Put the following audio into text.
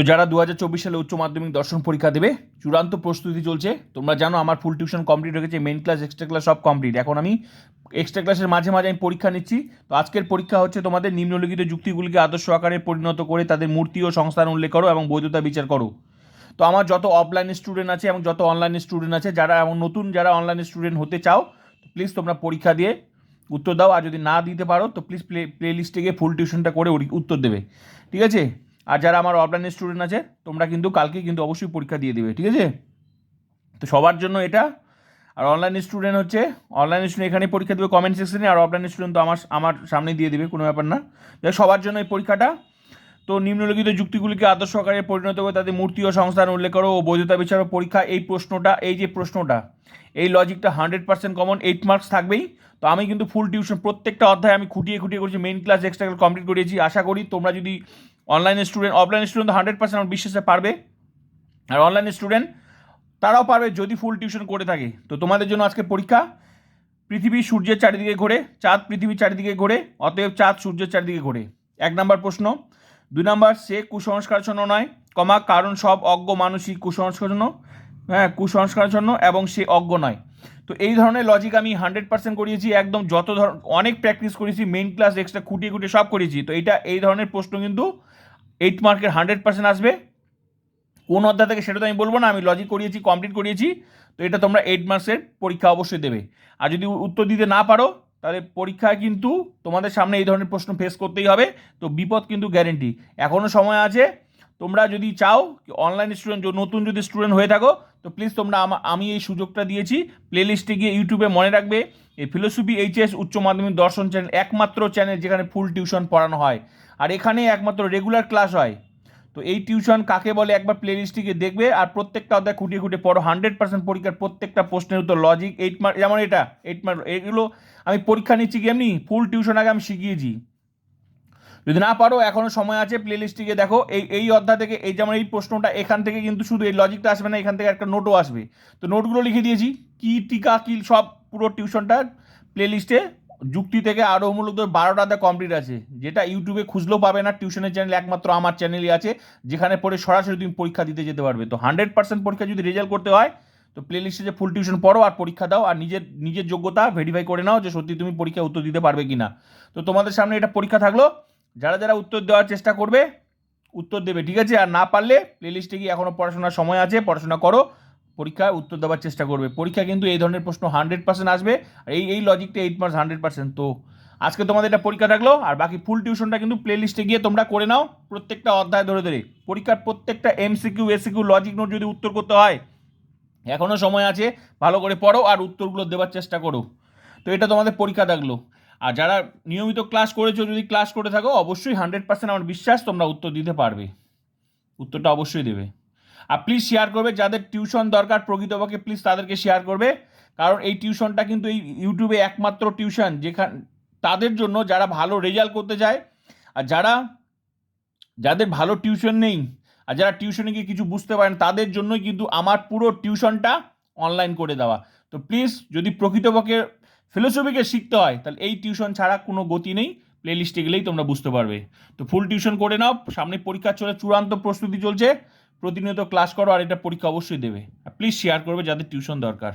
তো যারা দু হাজার চব্বিশ সালে উচ্চ মাধ্যমিক দর্শন পরীক্ষা দেবে, চূড়ান্ত প্রস্তুতি চলছে। তোমরা জানো আমার ফুল টিউশন কমপ্লিট হয়ে গেছে মেন ক্লাস এক্সট্রা ক্লাস সব কমপ্লিট এখন আমি এক্সট্রা ক্লাসের মাঝে মাঝে আমি পরীক্ষা নিচ্ছি। তো আজকের পরীক্ষা হচ্ছে তোমাদের নিম্নলিখিত যুক্তিগুলিকে আদর্শ আকারে পরিণত করে তাদের মূর্তি ও সংস্থান উল্লেখ করো এবং বৈধতা বিচার করো। তো আমার যত অফলাইন স্টুডেন্ট আছে এবং যত অনলাইন স্টুডেন্ট আছে, যারা এমন নতুন যারা অনলাইন স্টুডেন্ট হতে চাও প্লিজ তোমরা পরীক্ষা দিয়ে উত্তর দাও। আর যদি না দিতে পারো, তো প্লিজ প্লে প্লে লিস্টে গিয়ে ফুল টিউশনটা করে উত্তর দেবে। ঠিক আছে? আর যারা আমার অফলাইন স্টুডেন্ট আছে, তোমরা কিন্তু কালকে কিন্তু অবশ্যই পরীক্ষা দিয়ে দেবে, ঠিক আছে? তো সবার জন্য এটা। আর অনলাইন স্টুডেন্ট হচ্ছে অনলাইন স্টুডেন্ট এখানে পরীক্ষা দেবে কমেন্ট সেকশনে আর অফলাইন স্টুডেন্ট তো আমার আমার সামনে দিয়ে দেবে, কোনো ব্যাপার না। যাই সবার জন্য এই পরীক্ষাটা। তো নিম্নলিখিত যুক্তিগুলিকে আদর্শ আকারে পরিণত করে তাদের মূর্তি ও সংস্থান উল্লেখ করো, ও বৈধতা, বিচার পরীক্ষা, এই প্রশ্নটা, এই যে প্রশ্নটা, এই লজিকটা hundred percent common eight marks থাকবেই। তো আমি কিন্তু ফুল টিউশন প্রত্যেকটা অধ্যায় আমি খুঁটিয়ে খুঁটিয়ে করেছি মেন ক্লাস এক্সট্রা কমপ্লিট করিয়েছি। আশা করি তোমরা যদি online student offline student hundred percent আমার বিশ্বাসে পারবে। আর অনলাইন স্টুডেন্ট তারাও পারবে যদি ফুল টিউশন করে থাকে। তো তোমাদের জন্য আজকে পরীক্ষা। পৃথিবী সূর্যের চারিদিকে ঘোরে, চাঁদ পৃথিবীর চারিদিকে ঘোরে, অতএব চাঁদ সূর্যের চারিদিকে ঘোরে। এক নম্বর প্রশ্ন। দুই নম্বর, সে কুসংস্কার জন্য নয়, কমা কারণ সব অজ্ঞ মানুষই কুসংস্কার জন্য হ্যাঁ কুসংস্কার জন্য এবং সে অজ্ঞ নয়। তো এই ধরনের লজিক আমি হান্ড্রেড পার্সেন্ট করিয়েছি, একদম যত ধর, অনেক প্র্যাকটিস করেছি মেইন ক্লাস এক্সট্রা খুঁটিয়ে খুঁটিয়ে সব করেছি। তো এটা, এই ধরনের প্রশ্ন কিন্তু এইট মার্কের হান্ড্রেড পার্সেন্ট আসবে। কোন অধ্যায় থেকে সেটা তো আমি বলব না, আমি লজিক করিয়েছি কমপ্লিট করিয়েছি। তো এটা তোমরা এইট মার্কসের পরীক্ষা অবশ্যই দেবে। আর যদি উত্তর দিতে না পারো, তাহলে পরীক্ষায় কিন্তু তোমাদের সামনে এই ধরনের প্রশ্ন ফেস করতেই হবে। তো বিপদ কিন্তু গ্যারেন্টি এখনও সময় আছে তোমরা যদি চাও অনলাইন স্টুডেন্ট নতুন যদি স্টুডেন্ট হয়ে থাকো, তো প্লিজ তোমরা আমি এই সুযোগটা দিয়েছি। প্লেলিস্টে গিয়ে ইউটিউবে মনে রাখবে, এই ফিলোসফি এইচএস উচ্চ মাধ্যমিক, দর্শন চ্যানেল একমাত্র চ্যানেল যেখানে ফুল টিউশন পড়ানো হয়। আর এখানে একমাত্র রেগুলার ক্লাস হয়। তো এই টিউশন কাকে বলে একবার প্লেলিস্টটিকে দেখবে, আর প্রত্যেকটা অধ্যায় খুঁটিয়ে খুঁটিয়ে পড়ো। হান্ড্রেড পার্সেন্ট পরীক্ষার প্রত্যেকটা প্রশ্নের উত্তর লজিক এইট মার্ক যেমন এটা এইট মার্ক এগুলো আমি পরীক্ষা নিচ্ছি কি এমনি? ফুল টিউশন আগে আমি শিখিয়েছি। যদি না পারো এখনও সময় আছে প্লে প্লেলিস্টটিকে দেখো। এই এই অধ্যায় থেকে, এই যেমন এই প্রশ্নটা, এখান থেকে কিন্তু শুধু এই লজিকটা আসবে না, এখান থেকে একটা নোটও আসবে। তো নোটগুলো লিখে দিয়েছি। কি টিকা, কি সব, পুরো টিউশনটা প্লেলিস্টে যুক্তি থেকে আরও মূলত বারোটাতে কমপ্লিট আছে। যেটা ইউটিউবে খুঁজলেও পাবে না টিউশনের চ্যানেল একমাত্র আমার চ্যানেলই আছে, যেখানে পড়ে সরাসরি তুমি পরীক্ষা দিতে যেতে পারবে। তো হান্ড্রেড পার্সেন্ট পরীক্ষা যদি রেজাল্ট করতে হয়, তো প্লেলিস্টে যে ফুল টিউশন পড়ো আর পরীক্ষা দাও, আর নিজের নিজের যোগ্যতা ভেরিফাই করে নাও যে সত্যি তুমি পরীক্ষা উত্তর দিতে পারবে কি না তো তোমাদের সামনে এটা পরীক্ষা থাকল। যারা যারা উত্তর দেওয়ার চেষ্টা করবে, উত্তর দেবে, ঠিক আছে? আর না পারলে প্লেলিস্টে গিয়ে এখনও পড়াশোনার সময় আছে, পড়াশোনা করো। পরীক্ষায় উত্তর দেওয়ার চেষ্টা করবে। পরীক্ষা কিন্তু এই ধরনের প্রশ্ন হান্ড্রেড পার্সেন্ট আসবে। আর এই এই লজিকটা এইট মার্কস হান্ড্রেড পার্সেন্ট তো। আজকে তোমাদের এটা পরীক্ষা থাকল, আর বাকি ফুল টিউশনটা কিন্তু প্লেলিস্টে গিয়ে তোমরা করে নাও প্রত্যেকটা অধ্যায় ধরে ধরে। পরীক্ষার প্রত্যেকটা এমসিকিউ এসিকিউ লজিক নোট যদি উত্তর করতে হয় এখনও সময় আছে, ভালো করে পড়ো আর উত্তরগুলো দেওয়ার চেষ্টা করো। তো এটা তোমাদের পরীক্ষা থাকল। আর যারা নিয়মিত ক্লাস করেছ, যদি ক্লাস করে থাকো, অবশ্যই হান্ড্রেড পার্সেন্ট আমার বিশ্বাস তোমরা উত্তর দিতে পারবে। উত্তরটা অবশ্যই দেবে। আর প্লিজ শেয়ার করবে, যাদের টিউশন দরকার প্রকৃতপক্ষে প্লিজ তাদেরকে শেয়ার করবে। কারণ এই টিউশনটা কিন্তু এই ইউটিউবে একমাত্র টিউশন যেখান, তাদের জন্য যারা ভালো রেজাল্ট করতে চায়, আর যারা, যাদের ভালো টিউশন নেই, আর যারা টিউশনে গিয়ে কিছু বুঝতে পারেন, তাদের জন্যই কিন্তু আমার পুরো টিউশনটা অনলাইন করে দেওয়া। তো প্লিজ যদি প্রকৃতপক্ষে ফিলোসফিকে শিখতে হয়, তাহলে এই টিউশন ছাড়া কোনো গতি নেই প্লেলিস্টে গেলেই তোমরা বুঝতে পারবে। তো ফুল টিউশন করে নাও, সামনে পরীক্ষা চলে, চূড়ান্ত প্রস্তুতি চলছে, প্রতিনিয়ত ক্লাস করো আর এটা পরীক্ষা অবশ্যই দেবে। প্লিজ শেয়ার করবে যাদের টিউশন দরকার।